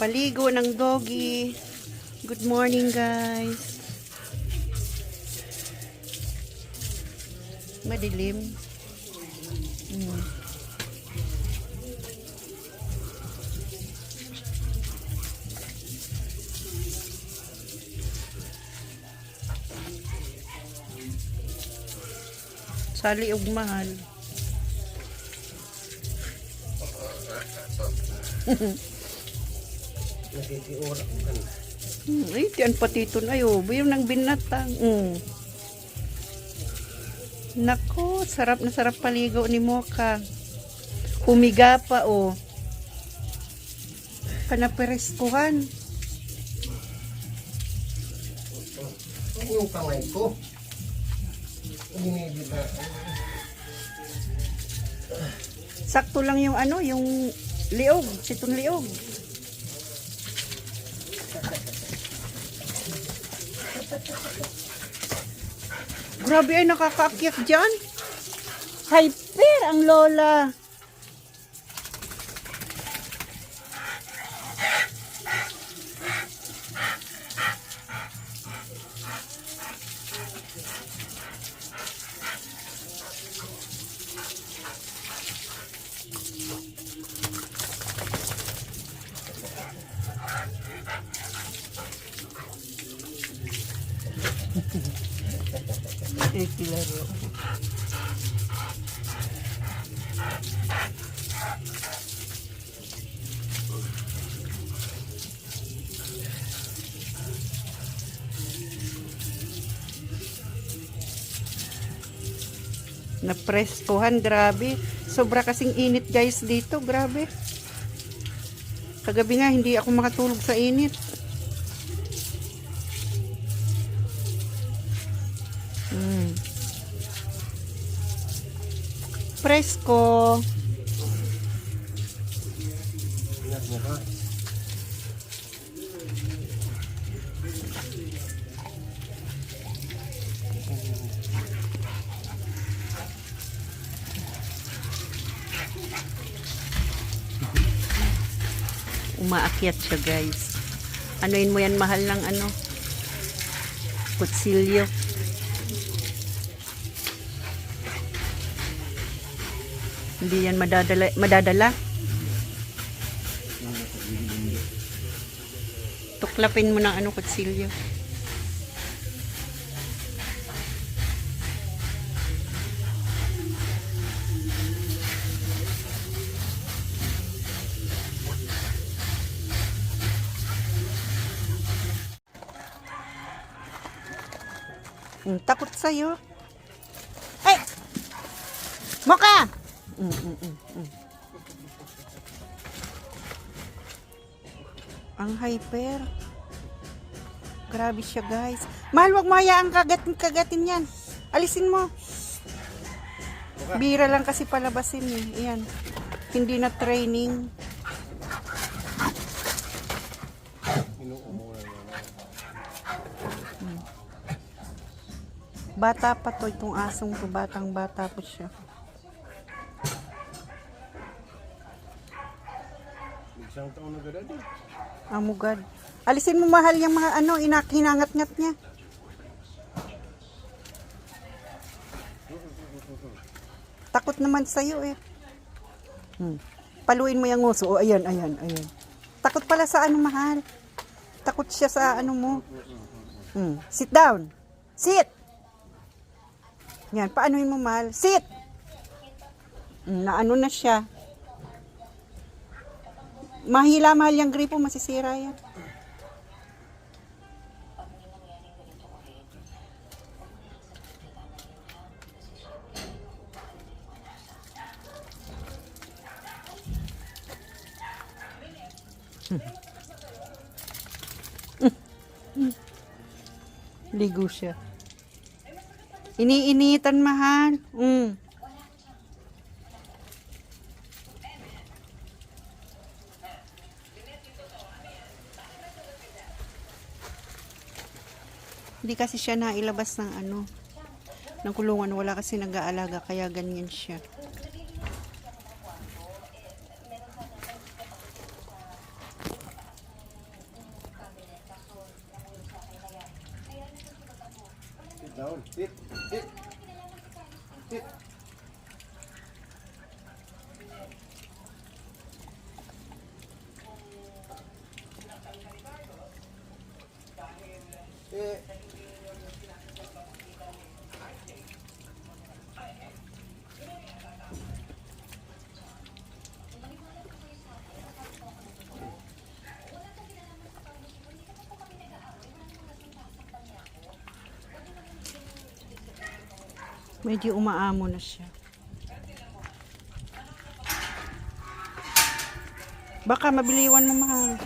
Paligo ng doggy. Good morning, guys. Madilim. Hmm. Sali og mahal. Nagkikiura ko kan. Hmm, ay, tiyan ayo. Buyong ng binatang. Mm. Nako, sarap na sarap paligo ni Moka. Humiga pa, oh. Panapereskuhan. Ano yung kamay ko? Sakto lang yung ano, yung liog. Sitong liog. Grabe ay nakakaakyat dyan. Hyper ang lola. Ikilaro. Napreskohan, grabe. Sobra kasing init guys dito, grabe. Kagabi nga, hindi ako makatulog sa init. Presko. Umaakyat siya guys. Anuin mo yan mahal ng ano? Kutsilyo. Hindi yan madadala, madadala. Tuklapin mo ng ano kutsilyo. Mm, takot sa'yo. Ay! Moka! Mm, mm, mm, mm. Ang hyper. Grabe siya, guys. Mahal, wag mo hayaang kagatin, kagatin yan. Alisin mo. Bira lang kasi palabasin eh. Ayan. Hindi na training. Bata pa to itong asong to. Batang bata po siya. Isang taon na gada din. Amugad. Alisin mo mahal yung mga ano, inak hinangat-ngat niya. Takot naman sa'yo eh. Hmm. Paluin mo yung nguso. O, ayan, ayan, ayan. Takot pala sa ano, mahal. Takot siya sa ano mo. Hmm. Sit down. Sit! Yan, paanuin mo, mahal. Sit! Hmm, naano na siya. Mahila mahal yung gripo, masisira yan. Ligo siya. Iniinitan mahal. Mm. Hindi kasi siya nailabas ng ano, ng kulungan. Wala kasi nag-aalaga, kaya ganyan siya. Sit down. Sit. Sit. Sit. Medyo umaamo na siya. Baka mabiliwan mo mahal.